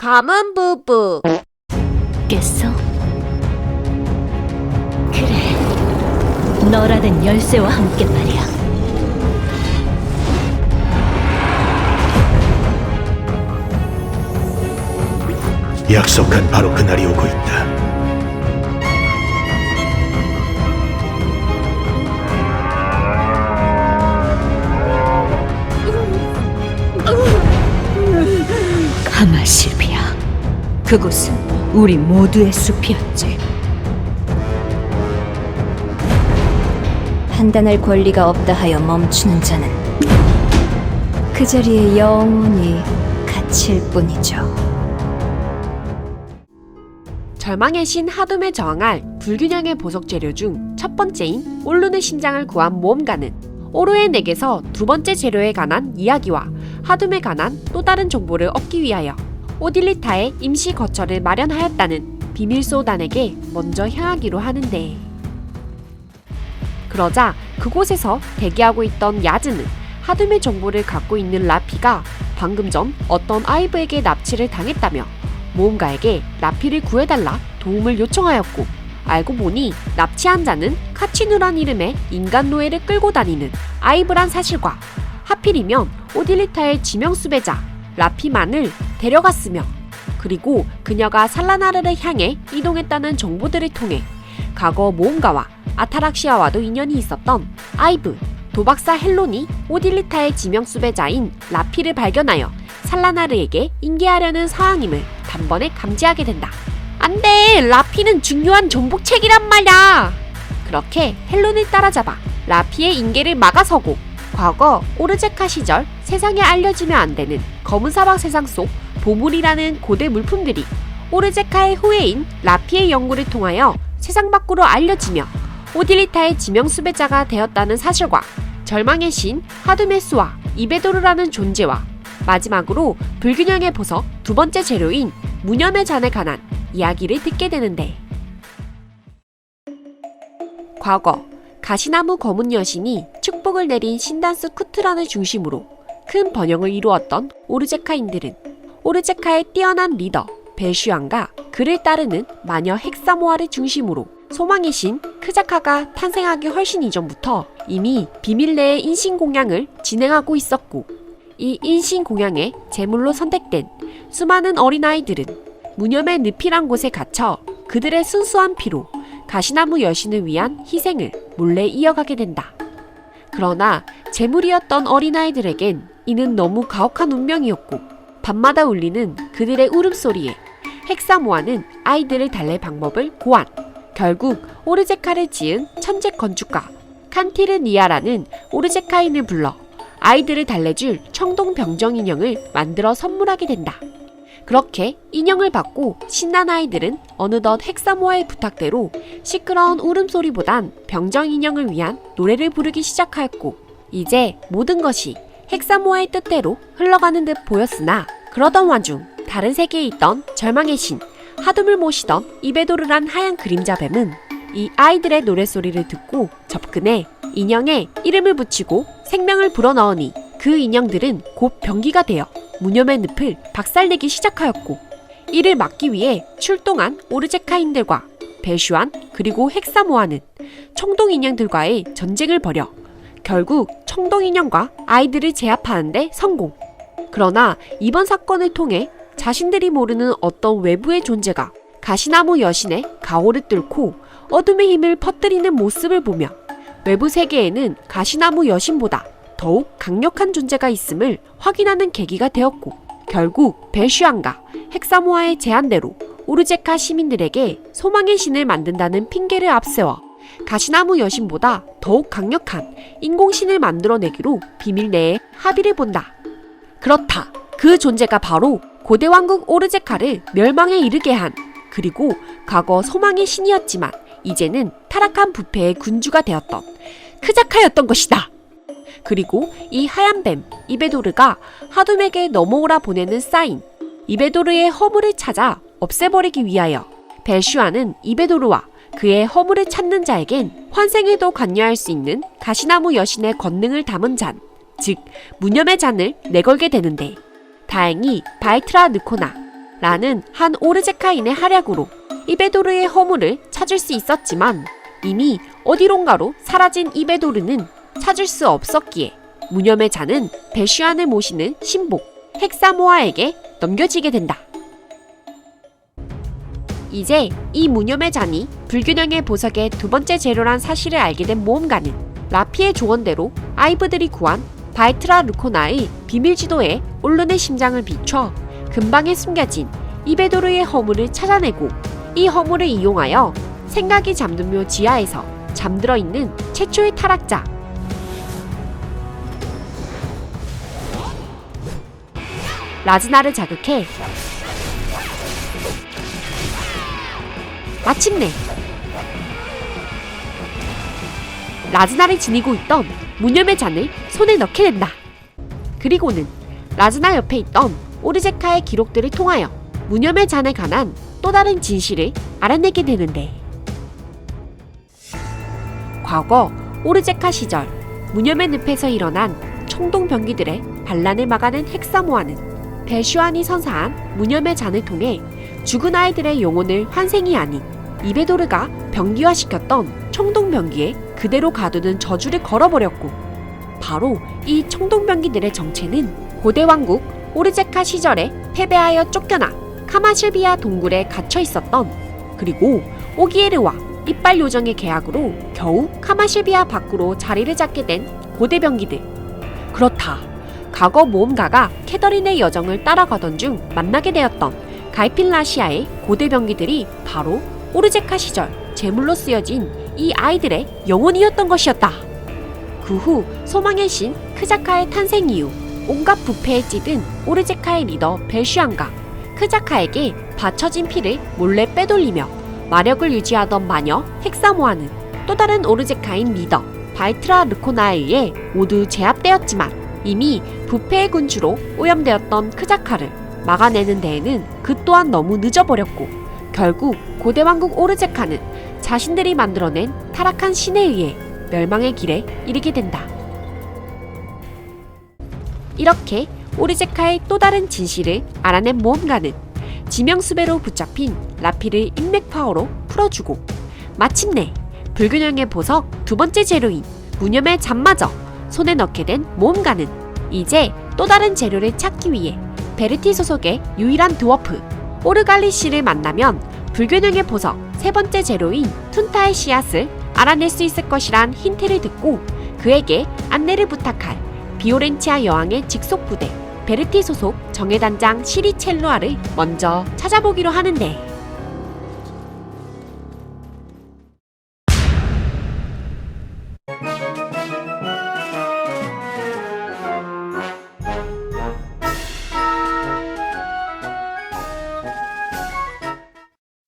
가문 부부. 깼어? 그래. 너라는 열쇠와 함께 말이야. 약속한 바로 그날이 오고 있다. 가마실비야. 그곳은 우리 모두의 숲이었지. 판단할 권리가 없다 하여 멈추는 자는 그 자리에 영원히 갇힐 뿐이죠. 절망의 신 하둠에 저항할 불균형의 보석 재료 중 첫 번째인 올룬의 심장을 구한 모험가는 오르엔에게서 두 번째 재료에 관한 이야기와 하둠에 관한 또 다른 정보를 얻기 위하여 오딜리타의 임시 거처를 마련하였다는 비밀 소단에게 먼저 향하기로 하는데. 그러자 그곳에서 대기하고 있던 야즈는 하둠의 정보를 갖고 있는 라피가 방금 전 어떤 아이브에게 납치를 당했다며 모험가에게 라피를 구해달라 도움을 요청하였고 알고 보니 납치한 자는 카치누란 이름의 인간 노예를 끌고 다니는 아이브란 사실과 하필이면 오딜리타의 지명 수배자 라피만을 데려갔으며 그리고 그녀가 살라나르를 향해 이동했다는 정보들을 통해 과거 모험가와 아타락시아와도 인연이 있었던 아이브 도박사 헬론이 오딜리타의 지명 수배자인 라피를 발견하여 살라나르에게 인계하려는 사항임을 단번에 감지하게 된다. 안 돼! 라피는 중요한 정복책이란 말이야! 그렇게 헬론을 따라잡아 라피의 인계를 막아서고 과거 오르제카 시절 세상에 알려지면 안 되는 검은 사막 세상 속 보물이라는 고대 물품들이 오르제카의 후예인 라피의 연구를 통하여 세상 밖으로 알려지며 오딜리타의 지명 수배자가 되었다는 사실과 절망의 신 하드메스와 이베도르라는 존재와 마지막으로 불균형의 보석 두 번째 재료인 무념의 잔에 관한 이야기를 듣게 되는데 과거 가시나무 검은 여신이 축복을 내린 신단스 쿠트란을 중심으로 큰 번영을 이루었던 오르제카인들은 오르제카의 뛰어난 리더 벨슈안과 그를 따르는 마녀 헥사모아를 중심으로 소망의 신 크자카가 탄생하기 훨씬 이전부터 이미 비밀 내의 인신공양을 진행하고 있었고 이 인신공양의 제물로 선택된 수많은 어린아이들은 무념의 늪이란 곳에 갇혀 그들의 순수한 피로 가시나무 여신을 위한 희생을 몰래 이어가게 된다. 그러나 제물이었던 어린아이들에겐 이는 너무 가혹한 운명이었고 밤마다 울리는 그들의 울음소리에 헥사모아는 아이들을 달랠 방법을 고안. 결국 오르제카를 지은 천재 건축가 칸티르니아라는 오르제카인을 불러 아이들을 달래줄 청동 병정 인형을 만들어 선물하게 된다. 그렇게 인형을 받고 신난 아이들은 어느덧 헥사모아의 부탁대로 시끄러운 울음소리보단 병정 인형을 위한 노래를 부르기 시작하였고 이제 모든 것이 헥사모아의 뜻대로 흘러가는 듯 보였으나 그러던 와중 다른 세계에 있던 절망의 신 하둠을 모시던 이베도르란 하얀 그림자 뱀은 이 아이들의 노랫소리를 듣고 접근해 인형에 이름을 붙이고 생명을 불어넣으니 그 인형들은 곧 병기가 되어 무념의 늪을 박살내기 시작하였고 이를 막기 위해 출동한 오르제카인들과 베슈안 그리고 헥사모아는 청동 인형들과의 전쟁을 벌여 결국 청동 인형과 아이들을 제압하는데 성공. 그러나 이번 사건을 통해 자신들이 모르는 어떤 외부의 존재가 가시나무 여신의 가오를 뚫고 어둠의 힘을 퍼뜨리는 모습을 보며 외부 세계에는 가시나무 여신보다 더욱 강력한 존재가 있음을 확인하는 계기가 되었고 결국 벨슈안과 헥사모아의 제안대로 오르제카 시민들에게 소망의 신을 만든다는 핑계를 앞세워 가시나무 여신보다 더욱 강력한 인공신을 만들어내기로 비밀 내에 합의를 본다. 그렇다. 그 존재가 바로 고대 왕국 오르제카를 멸망에 이르게 한 그리고 과거 소망의 신이었지만 이제는 타락한 부패의 군주가 되었던 크자카였던 것이다. 그리고 이 하얀 뱀 이베도르가 하둠에게 넘어오라 보내는 사인 이베도르의 허물을 찾아 없애버리기 위하여 벨슈아는 이베도르와 그의 허물을 찾는 자에겐 환생에도 관여할 수 있는 가시나무 여신의 권능을 담은 잔, 즉 무념의 잔을 내걸게 되는데 다행히 바이트라 느코나 라는 한 오르제카인의 활약으로 이베도르의 허물을 찾을 수 있었지만 이미 어디론가로 사라진 이베도르는 찾을 수 없었기에 무념의 잔은 베슈안을 모시는 신복 헥사모아에게 넘겨지게 된다. 이제 이 무념의 잔이 불균형의 보석의 두 번째 재료란 사실을 알게 된 모험가는 라피의 조언대로 아이브들이 구한 바이트라 루코나의 비밀 지도에 올른의 심장을 비춰 근방에 숨겨진 이베도르의 허물을 찾아내고 이 허물을 이용하여 생각이 잠든 묘 지하에서 잠들어 있는 최초의 타락자. 라즈나를 자극해 마침내 라즈나를 지니고 있던 무념의 잔을 손에 넣게 된다. 그리고는 라즈나 옆에 있던 오르제카의 기록들을 통하여 무념의 잔에 관한 또 다른 진실을 알아내게 되는데 과거 오르제카 시절 무념의 늪에서 일어난 청동 병기들의 반란을 막아낸 헥사모아는 베슈안이 선사한 무념의 잔을 통해 죽은 아이들의 영혼을 환생이 아닌 이베도르가 병기화시켰던 청동병기에 그대로 가두는 저주를 걸어버렸고 바로 이 청동병기들의 정체는 고대 왕국 오르제카 시절에 패배하여 쫓겨나 카마실비아 동굴에 갇혀 있었던 그리고 오기에르와 이빨 요정의 계약으로 겨우 카마실비아 밖으로 자리를 잡게 된 고대 병기들. 그렇다. 과거 모험가가 캐더린의 여정을 따라가던 중 만나게 되었던 갈필라시아의 고대 병기들이 바로 오르제카 시절 제물로 쓰여진 이 아이들의 영혼이었던 것이었다. 그 후 소망의 신 크자카의 탄생 이후 온갖 부패에 찌든 오르제카의 리더 벨슈안과 크자카에게 바쳐진 피를 몰래 빼돌리며 마력을 유지하던 마녀 헥사모아는 또 다른 오르제카인 리더 바이트라 르코나에 의해 모두 제압되었지만 이미 부패의 군주로 오염되었던 크자카를 막아내는 데에는 그 또한 너무 늦어버렸고 결국 고대 왕국 오르제카는 자신들이 만들어낸 타락한 신에 의해 멸망의 길에 이르게 된다. 이렇게 오르제카의 또 다른 진실을 알아낸 모험가는 지명수배로 붙잡힌 라피를 인맥 파워로 풀어주고 마침내 불균형의 보석 두 번째 재료인 무념의 잠마저 손에 넣게 된 모험가는 이제 또 다른 재료를 찾기 위해 베르티 소속의 유일한 드워프 오르갈리 씨를 만나면 불균형의 보석 세 번째 재료인 툰타의 씨앗을 알아낼 수 있을 것이란 힌트를 듣고 그에게 안내를 부탁할 비오렌치아 여왕의 직속 부대 베르티 소속 정예단장 시리첼루아를 먼저 찾아보기로 하는데